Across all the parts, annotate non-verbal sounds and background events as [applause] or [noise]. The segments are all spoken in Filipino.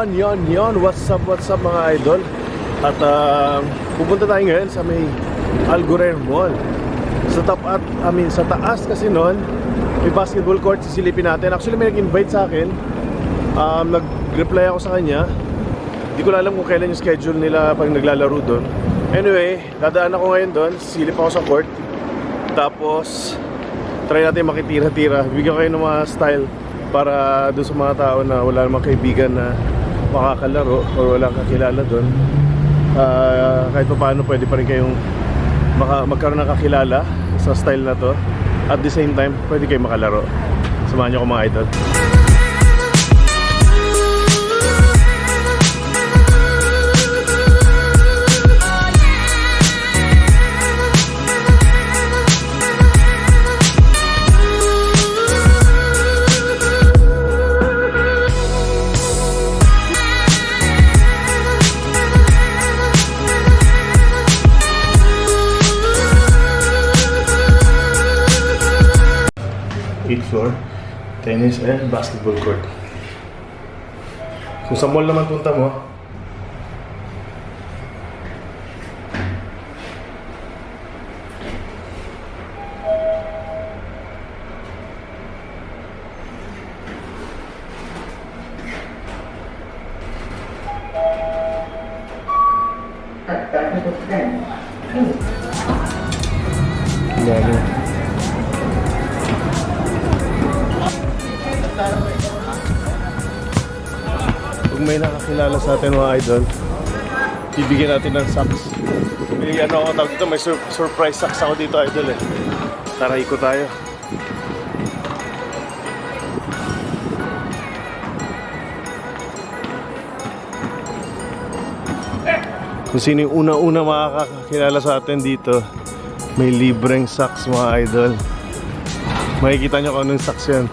Yon, yon, yon. What's up, what's up mga idol? At ah, pupunta tayo ngayon sa may Algorer Mall. Sa top at, I mean, sa taas kasi noon, may basketball court, sisilipin natin. Actually, may nag-invite sa akin. Um, nag-reply ako sa kanya. Hindi ko alam kung kailan yung schedule nila pag naglalaro doon. Anyway, dadaan ako ngayon doon. Silip ako sa court. Tapos, try natin makitira-tira. Bigyan kayo ng mga style para doon sa mga tao na wala namang kaibigan na makakalaro o walang kakilala doon. Ah, kahit pa paano pwede pa rin kayong maka, magkaroon ng kakilala sa style na to. At the same time, pwede kayo makalaro. Samahan niyo ako mga idol. Eighth floor, tennis and basketball court. Kung sa mall naman punta mo, ng socks. May ano ako tawag dito, may sur- surprise socks ako dito idol eh. Tara, ikot tayo. Kung sino yung una-una makakakilala sa atin dito, may libreng socks mga idol. Makikita nyo kung anong socks yan.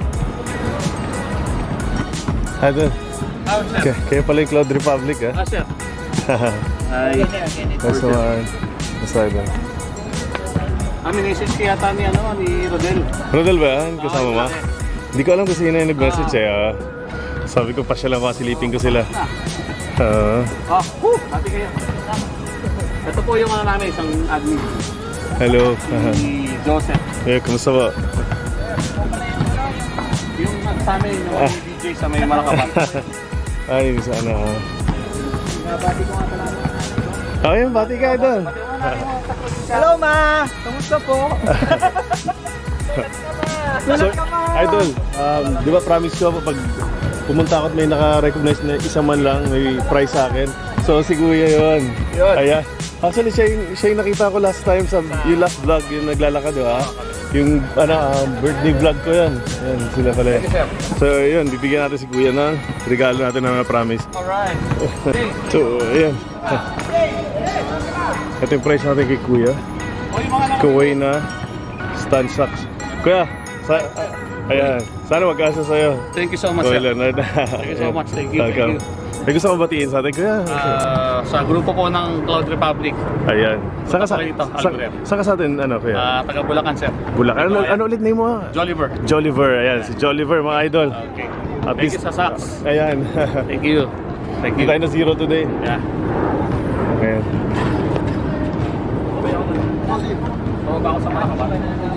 Idol, Oh, sir. kaya, kaya pala yung Cloud Republic ah. Ah, sir. [laughs] Ay. Nice naman. Basta idol. Ah, may message kaya yata ni, ano, ni Rodel. Rodel ba yan? Kasama Oo, mo? yun Hindi ko alam kung sino yung nag-message eh. ah. Sabi ko pa siya lang masilipin ko sila. Ah. Ah, whew, hati kayo. Ito po yung ano namin, isang admin. hello. Si [laughs] Joseph. eh, kumusta ba? Yung nagsabi yung Ah. DJ sa may Malakaban. [laughs] Ay, sana. ah. Nabati ko nga pala. Oh, yun, bati ka idol. Hello ma! Kamusta po? [laughs] So, idol, um, di ba promise ko pag pumunta ako at may naka-recognize na isa man lang, may prize sa akin. So si Kuya yun. Yun. Ayan. Actually, siya yung, siya yung nakita ko last time sa yung last vlog, yung naglalakad, di ba? Yung ano, um, birthday vlog ko yan. Yan, sila pala. So yun, bibigyan natin si Kuya ng regalo natin na promise. Alright. [laughs] So, ayan. Ito yung price natin kay Kuya. Kuway na stand socks. Kuya, sa, ayan. Sana mag-asa sa'yo. Thank you so much, Kuya sir. Leonard. Thank you so much. Thank you. Thank Welcome. you. May gusto ko batiin sa atin, Kuya. Ah, sa grupo po ng Cloud Republic, ayan. Saan ka sa, Dito, sa, saan ka sa atin, ano, Kuya? ah, taga Bulacan, sir. Bulacan. Ano, ano ulit name mo? Jolliver. Jolliver. Ayan, si Jolliver, mga idol. Okay. At Thank you least- sa socks. Ayan. Thank you. [laughs] Thank Hindi you. tayo na zero today. Yeah. Ayan. Tumaba ako sa Malakaban. So yung mga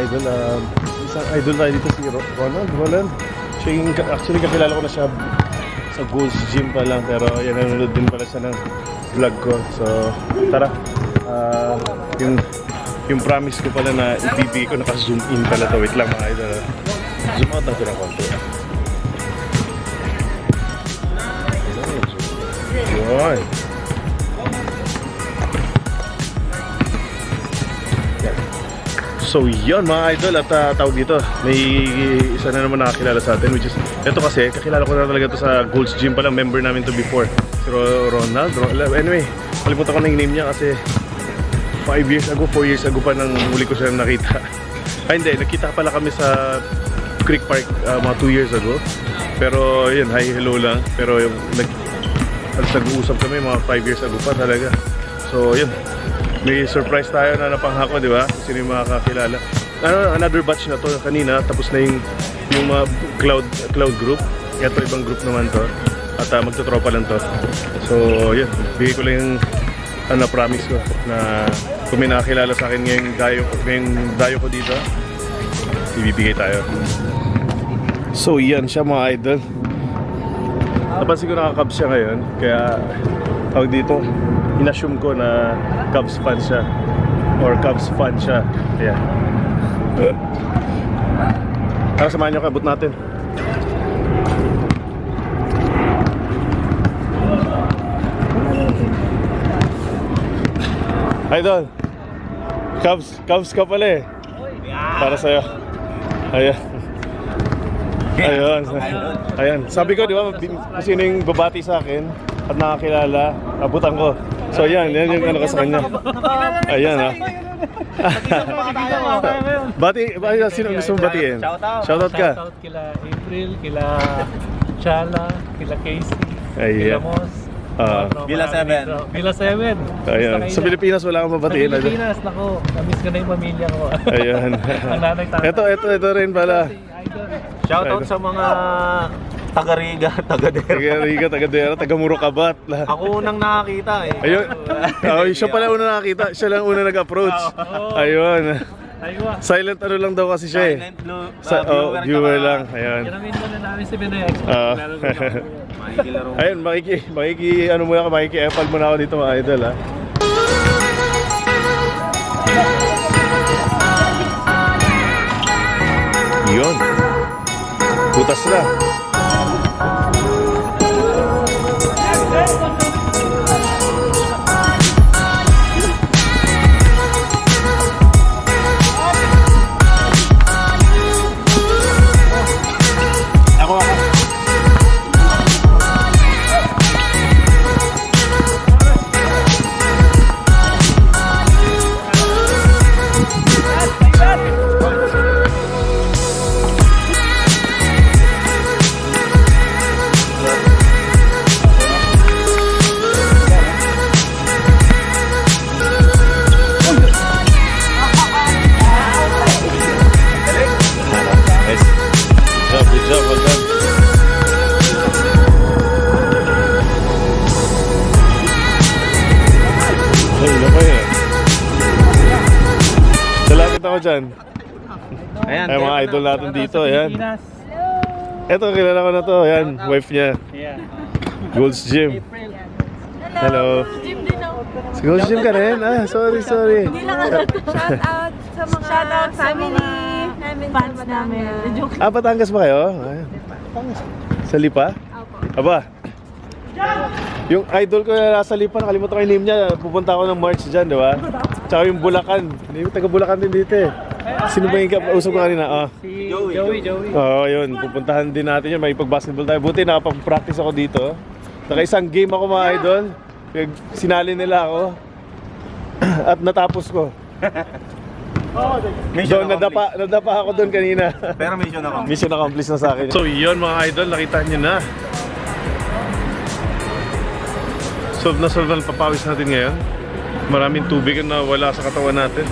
idol, um, isang idol tayo dito si Ro- Ronald. Ronald, siya actually kakilala ko na siya sa Goals Gym pa lang pero yan nanonood din pala siya ng vlog ko. So tara, Ah, yung yung promise ko pala na ibibigay ko naka-zoom in pala to. Wait lang mga idol. ah. Zoom out natin ng konti. Yun. So yun mga idol at uh, tawag dito May isa na naman nakakilala sa atin Which is, ito kasi kakilala ko na talaga to sa Gold's Gym pala Member namin to before. Si Ro- Ronald Ro- Anyway, kalimutan ko na yung name niya kasi 5 years ago, 4 years ago pa nang huli ko siya nakita. [laughs] Ay hindi, nakita pala kami sa Creek Park uh, mga 2 years ago. Pero yun, hi hello lang. Pero yung nag, nag-uusap kami mga 5 years ago pa talaga. So yun, may surprise tayo na napanghako, di ba? Sino yung makakakilala. Ano, another batch na to kanina, tapos na yung, yung mga cloud, cloud group. Ito ibang group naman to. At uh, magtotropa lang to. So, yun. Bigay ko lang yung ano, promise ko na kung may nakakilala sa akin ngayong dayo, ngayong dayo ko dito, ibibigay tayo. So, yan siya mga idol. Napansin ko nakakabs siya ngayon, kaya tawag dito, inassume ko na Cubs fan siya or Cubs fan siya. Ayan. Tara samahan niyo kabut natin. Idol. Cubs, Cubs ka pala eh. Para sa'yo. Ayan. Ayun. Ayan. Sabi ko, di ba, sino yung babati sa akin at nakakilala, abutan ko. So, yan. Yan yung ano ko sa kanya. Ayan, ha. [laughs] Bati, bati, sino gusto mong batiin? Shoutout. Ka. Shoutout kila April, kila Chala, kila Casey, kila Mos. Ah. mga tropa Villa namin Seven. dito. Villa 7. Ayan. Sa Pilipinas, wala akong Sa mabatiin. Idol. Pilipinas, nako, namiss ko na yung pamilya ko. Ayan. [laughs] Ang nanay tatay. Ito, ito, ito rin pala. Shoutout sa mga [laughs] taga-Riga, taga-Dera. Taga Riga, taga Dera, taga Murokabat. lahat. Ako unang nakakita eh. Ayun. Oh, siya pala una nakakita. Siya lang una nag-approach. Ayun. Aywa. Silent ano lang daw kasi siya eh. Silent blue, Sa, uh, oh, viewer lang. Ayun. Kinamin mo na namin si Expo. Ah. Ako. Makikilaro. Ayun, makiki, makiki, ano muna ka, makiki epal muna ako dito mga idol ha. Yun. Butas na. Dito, ayan. Pilipinas. Eto, kilala ko na to, ayan, wife niya. Yeah. Gold's Gym. Hello. Gym din ako. Si Gold's Gym ka rin? Ah, sorry, sorry. Hindi lang ako. Shout out sa mga Shout out family namin fans namin. Joke. Ah, Batangas ba kayo? Ayan. Sa Lipa? Opo. Aba. Yung idol ko na nasa Lipa, nakalimutan ko yung name niya. Pupunta ako ng March dyan, di ba? Tsaka yung Bulacan. Yung taga Bulacan din dito eh. Sino ba yung kausap ko kanina? Ah. Si Joey, Joey. Oo, yun. Pupuntahan din natin yun. May pag-basketball tayo. Buti nakapag-practice ako dito. Naka isang game ako mga idol. Pinag- Sinali nila ako. [clears throat] At natapos ko. Mission Doon, nadapa, nadapa ako doon kanina. Pero mission ako. Mission accomplished na sa akin. So yun mga idol, nakita nyo na. Solve na solve na papawis natin ngayon. Maraming tubig na wala sa katawan natin.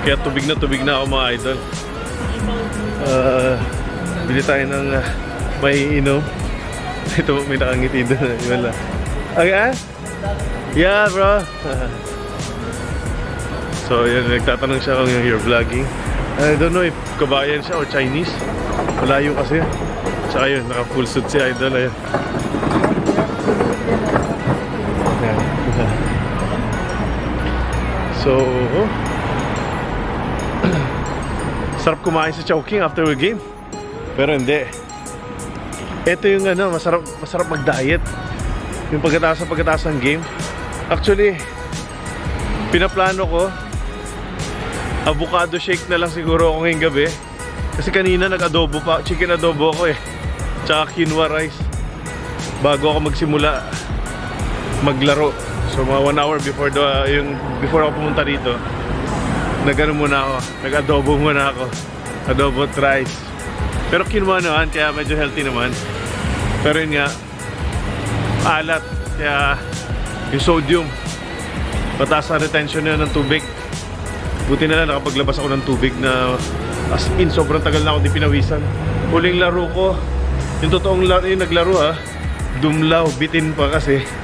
Kaya tubig na tubig na ako mga idol. Ah, bili tayo ng uh, may inom. [laughs] Ito may nakangiti doon. Wala. Okay ah? Yeah bro. [laughs] So, yun, nagtatanong siya kung you're vlogging. I don't know if kabayan siya or Chinese. Malayo kasi. Tsaka yun, naka full suit si Idol. Ayun. So, oh. [clears throat] sarap kumain sa Chowking after a game. Pero hindi. Ito yung ano, masarap, masarap mag-diet. Yung sa pagkatapos ng game. Actually, Pinaplano ko, avocado shake na lang siguro ako ngayong gabi. Kasi kanina nag-adobo pa, chicken adobo ako eh. Tsaka quinoa rice. Bago ako magsimula maglaro. So mga one hour before the, yung, before ako pumunta dito, nagano muna ako, nag-adobo muna ako. Adobo rice. Pero quinoa naman, kaya medyo healthy naman. Pero yun nga, alat. Kaya yung sodium, mataas ang retention na ng tubig. Buti na lang nakapaglabas ako ng tubig na as in sobrang tagal na ako di pinawisan. Huling laro ko, yung totoong laro, yung naglaro ha, dumlaw, bitin pa kasi.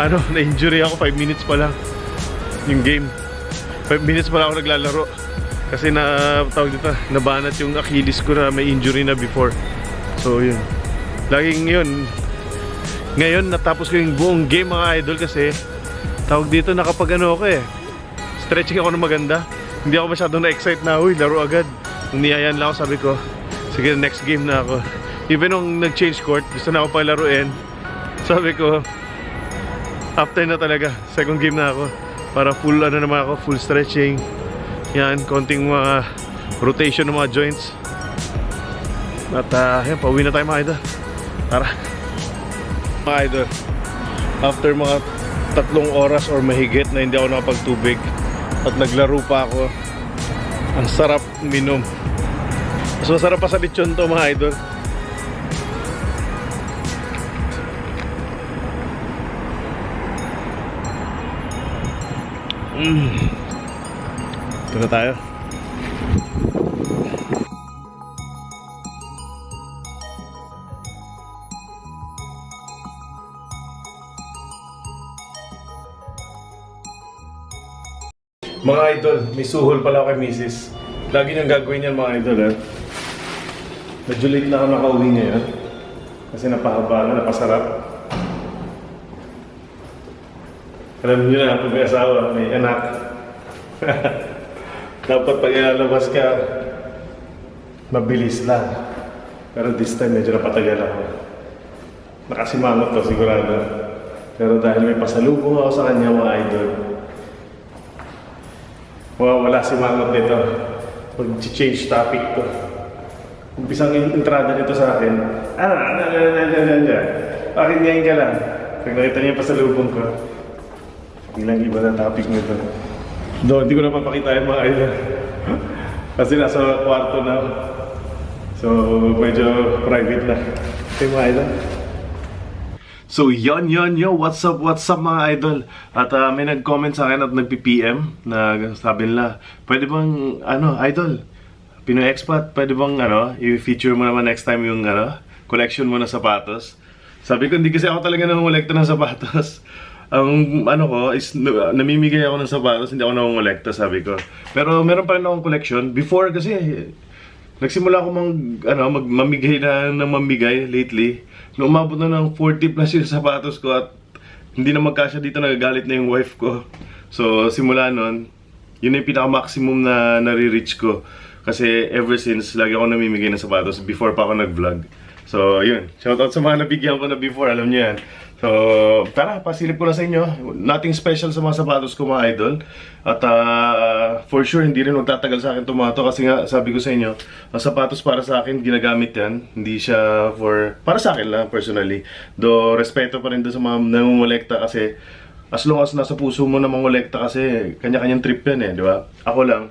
Ano, na-injury ako 5 minutes pa lang. Yung game. 5 minutes pa lang ako naglalaro. Kasi na, tawag dito, nabanat yung Achilles ko na may injury na before. So yun. Laging yun. Ngayon, natapos ko yung buong game mga idol kasi tawag dito nakapag ano ako eh. Stretching ako ng maganda. Hindi ako masyadong na-excite na, uy, laro agad. Niyayan lang ako, sabi ko, sige, next game na ako. Even nung nag-change court, gusto na ako pa laruin. Sabi ko, after na talaga, second game na ako. Para full, ano naman ako, full stretching. Yan, konting mga rotation ng mga joints. At uh, yan, pauwi na tayo mga idol. Tara. Mga idol, after mga tatlong oras or mahigit na hindi ako nakapagtubig at naglaro pa ako, ang sarap minom. Mas masarap pa sa lechon to mga idol. Mm. Tayo. Mga idol, may suhol pala ako kay misis. Lagi niyang gagawin yan mga idol eh. Medyo late na ako nakauwi ngayon. Kasi napahaba na, napasarap. Alam niyo na, pag may asawa, may anak. [laughs] Dapat pag ilalabas ka, mabilis lang. Pero this time, medyo napatagal ako. Nakasimangot to, sigurado. Pero dahil may pasalubong ako sa kanya, mga idol, Wow, wala si Mangot dito. Mag-change topic to. Umpisang entrada nito sa akin. Ano, ano, ano, ano, ano, ano, ano. Bakit ngayon ka lang? Pag nakita niya pa sa lubong ko. Bilang iba na topic nito. Do, hindi ko na papakita yung mga idol. Kasi nasa kwarto na. So, medyo private na. Ito yung mga idol. So yon yon yo, what's up, what's up mga idol? At ah, may nag-comment sa akin at nagpi-PM na sabi nila, pwede bang, ano, idol, Pinoy Expat, pwede bang, ano, i-feature mo naman next time yung, ano, collection mo na sapatos? Sabi ko, hindi kasi ako talaga nangongolekta ng sapatos. Ang ano ko is na- namimigay ako ng sapatos, hindi ako nangongolekta, sabi ko. Pero meron pa rin akong collection. Before kasi, Nagsimula ako mang, ano, mag, mamigay na ng mamigay lately. Nung umabot na ng 40 plus yung sapatos ko at hindi na magkasya dito, nagagalit na yung wife ko. So, simula nun, yun yung pinaka-maximum na nare-reach ko. Kasi ever since, lagi ako namimigay ng sapatos before pa ako nag-vlog. So, yun. Shoutout sa mga nabigyan ko na before, alam niyo yan. So, tara, pasilip ko na sa inyo. Nothing special sa mga sapatos ko mga idol. At ah, for sure, hindi rin magtatagal sa akin tumato kasi nga, sabi ko sa inyo, ang sapatos para sa akin, ginagamit yan. Hindi siya for, para sa akin lang personally. Do, respeto pa rin doon sa mga nangungulekta kasi as long as nasa puso mo na mangolekta kasi kanya-kanyang trip yan eh, di ba? Ako lang,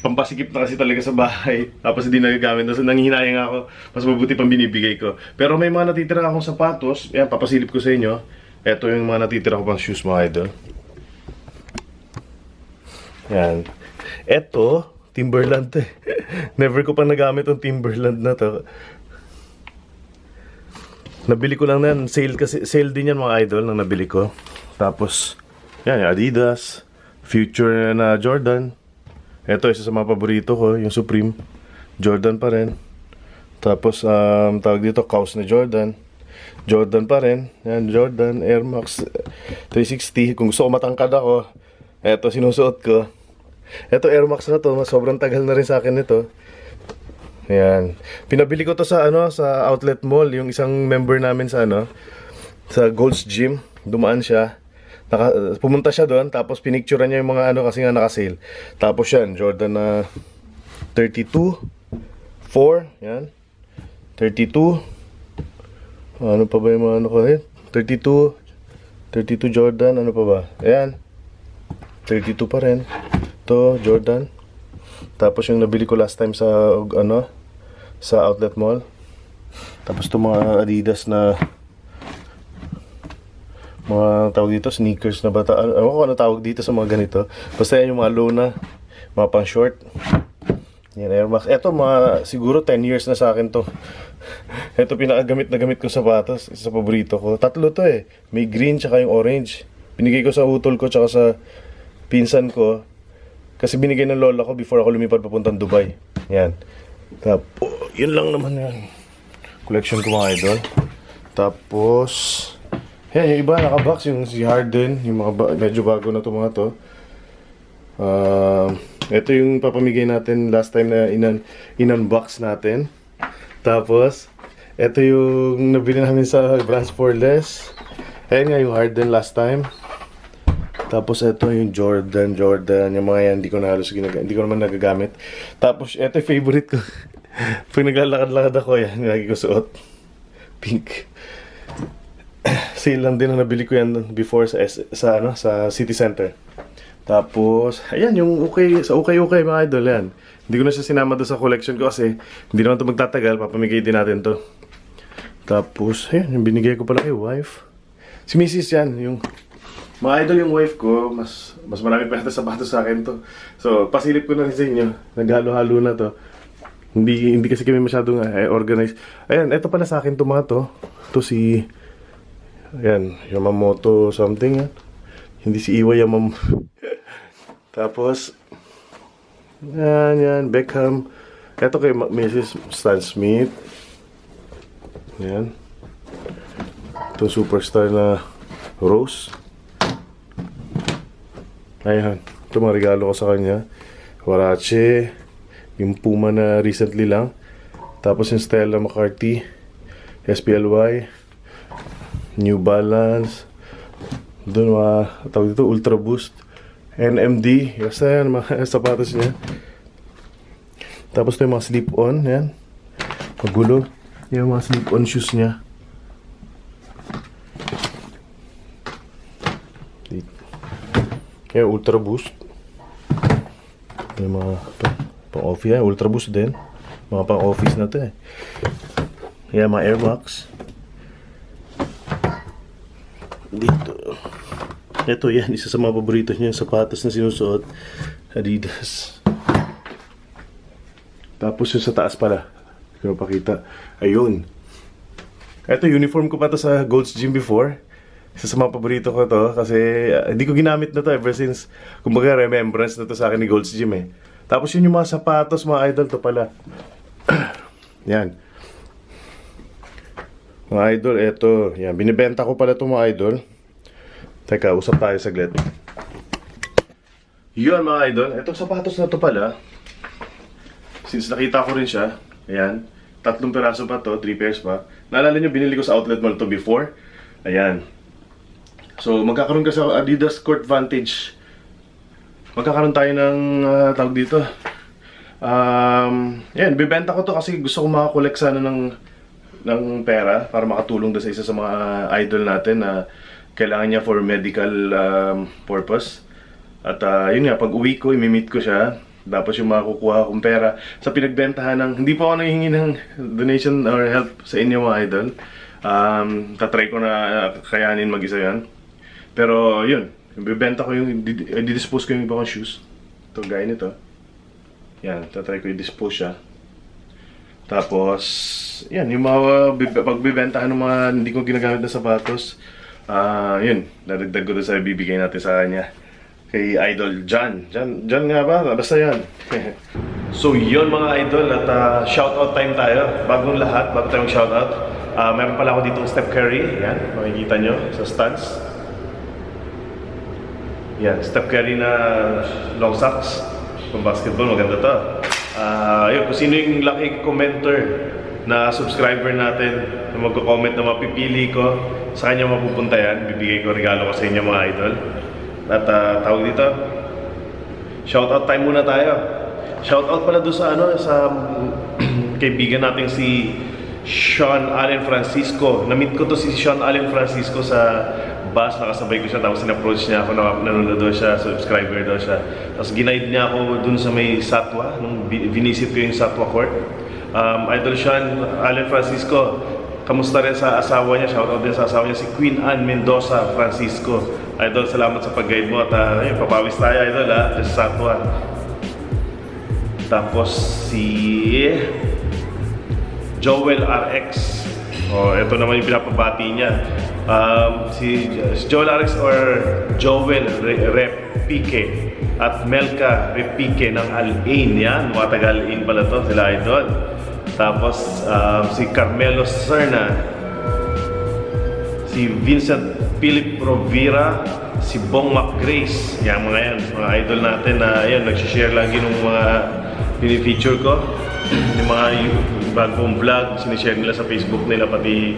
pampasikip na kasi talaga sa bahay. Tapos hindi nagagamit. Tapos nanghihinayang ako. Mas mabuti pang binibigay ko. Pero may mga natitira akong sapatos. Yan, papasilip ko sa inyo. Ito yung mga natitira ko pang shoes mga idol. Yan. Ito, Timberland to eh. [laughs] Never ko pa nagamit yung Timberland na to. Nabili ko lang yan. Sale kasi sale din yan mga idol nang nabili ko. Tapos yan, Adidas, Future na Jordan. Ito isa sa mga paborito ko, yung Supreme. Jordan pa rin. Tapos um, tawag dito Kaos na Jordan. Jordan pa rin. Yan, Jordan Air Max 360. Kung gusto ko matangkad ako, eto sinusuot ko. Eto Air Max na to, sobrang tagal na rin sa akin ito. Ayan. Pinabili ko to sa ano, sa outlet mall, yung isang member namin sa ano, sa Gold's Gym. Dumaan siya. Naka, uh, pumunta siya doon, tapos pinicturean niya yung mga ano kasi nga naka-sale. Tapos yan, Jordan na 32, 4, yan. 32. Ano pa ba yung mga ano ko eh? 32, 32 Jordan, ano pa ba? Ayan. 32 pa rin. To Jordan. Tapos yung nabili ko last time sa ano sa outlet mall. Tapos to mga Adidas na mga tawag dito sneakers na bata. Ano ano ko ano tawag dito sa mga ganito. Basta yan yung mga low na mga pang short. Yan Air Max. Ito mga siguro 10 years na sa akin to. [laughs] Ito pinakagamit na gamit ko sapatos, isa sa paborito ko. Tatlo to eh. May green tsaka yung orange. Binigay ko sa utol ko tsaka sa pinsan ko. Kasi binigay ng lola ko before ako lumipad papuntang Dubai. Yan. Tapos, yun lang naman yan. Collection ko mga idol. Tapos, yan, yung iba nakabox, yung si Harden, yung mga ba- medyo bago na to mga to. Um, ito yung papamigay natin last time na in-unbox natin. Tapos, ito yung nabili namin sa Brands for Less. Ayan nga yung Harden last time. Tapos ito yung Jordan, Jordan, yung mga yan, hindi ko na halos ginagamit, hindi ko naman nagagamit. Tapos ito yung favorite ko. [laughs] Pag naglalakad-lakad ako yan, lagi ko suot. Pink. [coughs] Sale lang din ang nabili ko yan before sa, sa, ano, sa City Center. Tapos, ayan, yung okay, sa okay okay mga idol yan. Hindi ko na siya sinama doon sa collection ko kasi hindi naman ito magtatagal, papamigay din natin to. Tapos, ayan, yung binigay ko pala kay wife. Si Mrs. yan, yung mga idol yung wife ko, mas mas marami pa yata sapatos sa akin to. So, pasilip ko na rin sa inyo. Naghalo-halo na to. Hindi hindi kasi kami masyadong eh, organized. Ayan, ito pala sa akin to mga to. To si Ayan, Yamamoto something. Yan. Hindi si Iwa Yamam. [laughs] Tapos yan, yan, Beckham. Ito kay Mrs. Stan Smith. Yan. Ito superstar na Rose. Ayan. Ito mga regalo ko sa kanya. Warache. Yung Puma na recently lang. Tapos yung Stella McCarthy. SPLY. New Balance. Doon mga tawag dito Ultra Boost. NMD. Basta yan mga [laughs] sapatos niya. Tapos ito yung mga slip-on. Yan. Magulo. Yung mga slip-on shoes niya. Kaya Ultra Boost. Ito yung mga pa- pang-office yan. Ultra Boost din. Mga pang-office na to eh. Kaya mga Air Max. Dito. Ito yan. Isa sa mga paborito niya. yung Sapatos na sinusuot. Adidas. Tapos yung sa taas pala. Hindi ko pakita. Ayun. Ito, uniform ko pa to sa Gold's Gym before. Isa sa mga paborito ko to kasi uh, hindi ko ginamit na to ever since kumbaga remembrance na to sa akin ni Gold's Gym eh. Tapos yun yung mga sapatos, mga idol to pala. [clears throat] yan. Mga idol, eto. Yan, binibenta ko pala to mga idol. Teka, usap tayo saglit. Yun mga idol, etong sapatos na to pala. Since nakita ko rin siya, ayan, tatlong peraso pa to, three pairs pa. Naalala nyo, binili ko sa outlet mall to before. Ayan. So, magkakaroon ka sa Adidas Court Vantage. Magkakaroon tayo ng, ah, tawag dito. Um, yan, bibenta ko to kasi gusto ko makakolek sana ng, ng pera para makatulong doon sa isa sa mga idol natin na kailangan niya for medical um, purpose. At ah, yun nga, pag uwi ko, imimit ko siya. Tapos yung makukuha kong pera sa pinagbentahan ng, hindi pa ako nanghingi ng donation or help sa inyo mga idol. Um, tatry ko na ah, kayanin mag-isa yan. Pero yun, bibenta ko yung, eh, didispose ko yung iba kong shoes. Ito, gaya nito. Yan, tatry ko i-dispose siya. Tapos, yan, yung mga bib- pagbibentahan ng mga hindi ko ginagamit na sapatos, ah, yun, dadagdag ko sa bibigay natin sa kanya. Kay Idol John. John, John nga ba? Basta yan. [laughs] so, yun mga idol, at ah, shoutout time tayo. Bagong lahat, bago tayong shoutout. Ah, meron pala ako dito Steph Curry. Yan, makikita nyo sa stats. Yan, Steph Curry na long socks. Kung basketball, maganda to. Ah, yun, kung sino yung lucky commenter na subscriber natin na magko-comment na mapipili ko sa kanya mapupunta yan. Bibigay ko regalo ko sa inyo mga idol. At ah, tawag dito, shoutout time muna tayo. Shoutout pala doon sa ano sa [clears throat] kaibigan natin si Sean Allen Francisco. Na-meet ko to si Sean Allen Francisco sa bus, nakasabay ko siya tapos in-approach niya ako, na nanonood daw siya, subscriber daw siya. Tapos ginaid niya ako dun sa may Satwa, nung vinisip ko yung Satwa Court. Um, Idol Sean Allen Francisco, kamusta rin sa asawa niya, shoutout din sa asawa niya, si Queen Anne Mendoza Francisco. Idol, salamat sa pag-guide mo at uh, ayun, papawis tayo, Idol, ha, sa Satwa. Tapos si Joel RX. Oh, ito naman yung pinapabati niya. Um, si, Joel RX or Joel Re- Repique at Melka Repique ng Al-Ain yan. Mga taga Al-Ain pala to, sila idol. Tapos um, si Carmelo Serna, si Vincent Philip Rovira, si Bong McGrace. Yan mga yan, mga idol natin na yan, nagsishare lagi ng mga pinifeature ko. yung mga y- bagong vlog, sinishare nila sa Facebook nila, pati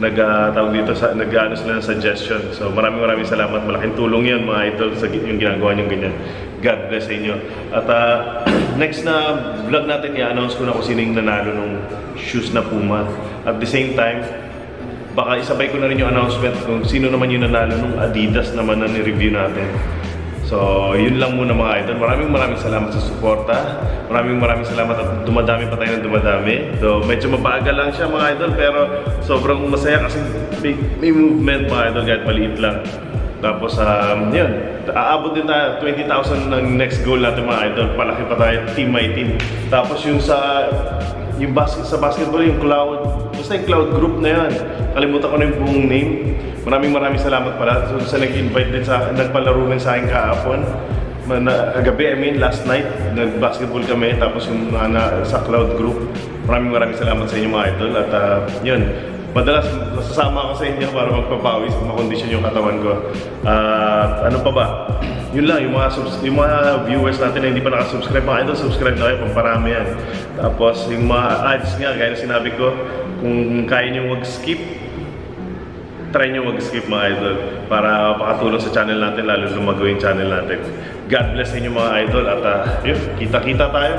nag tawag dito sa nag ano sila ng suggestion. So maraming maraming salamat. Malaking tulong 'yan mga idol sa yung ginagawa niyo ganyan. God bless sa inyo. At ah, [clears throat] next na vlog natin i-announce ko na kung sino yung nanalo ng shoes na Puma. At the same time, baka isabay ko na rin yung announcement kung sino naman yung nanalo ng Adidas naman na ni-review natin. So, yun lang muna mga idol. Maraming maraming salamat sa suporta. Maraming maraming salamat at dumadami pa tayo ng dumadami. So, medyo mabagal lang siya mga idol pero sobrang masaya kasi may, may movement mga idol kahit maliit lang. Tapos, um, yun. Aabot din tayo 20,000 ng next goal natin mga idol. Palaki pa tayo, team by team. Tapos yung sa yung basket sa basketball yung cloud basta yung cloud group na yan kalimutan ko na yung buong name. Maraming maraming salamat pala. So, sa nag-invite din sa nagpalaro rin sa akin kahapon. Na, gabi I mean last night nag-basketball kami tapos yung mga na, sa cloud group. Maraming maraming salamat sa inyo mga idol. At ah, yun. Madalas nasasama ako sa inyo para magpapawis makondisyon yung katawan ko. At ano pa ba yun lang, yung mga, subs- yung mga viewers natin na hindi pa nakasubscribe, mga idol, subscribe na kayo, pamparami yan. Tapos, yung mga ads nga, gaya na sinabi ko, kung kaya nyo mag-skip, try nyo mag-skip mga idol para makatulong sa channel natin, lalo lumago yung channel natin. God bless sa inyo mga idol at uh, yun, kita-kita tayo.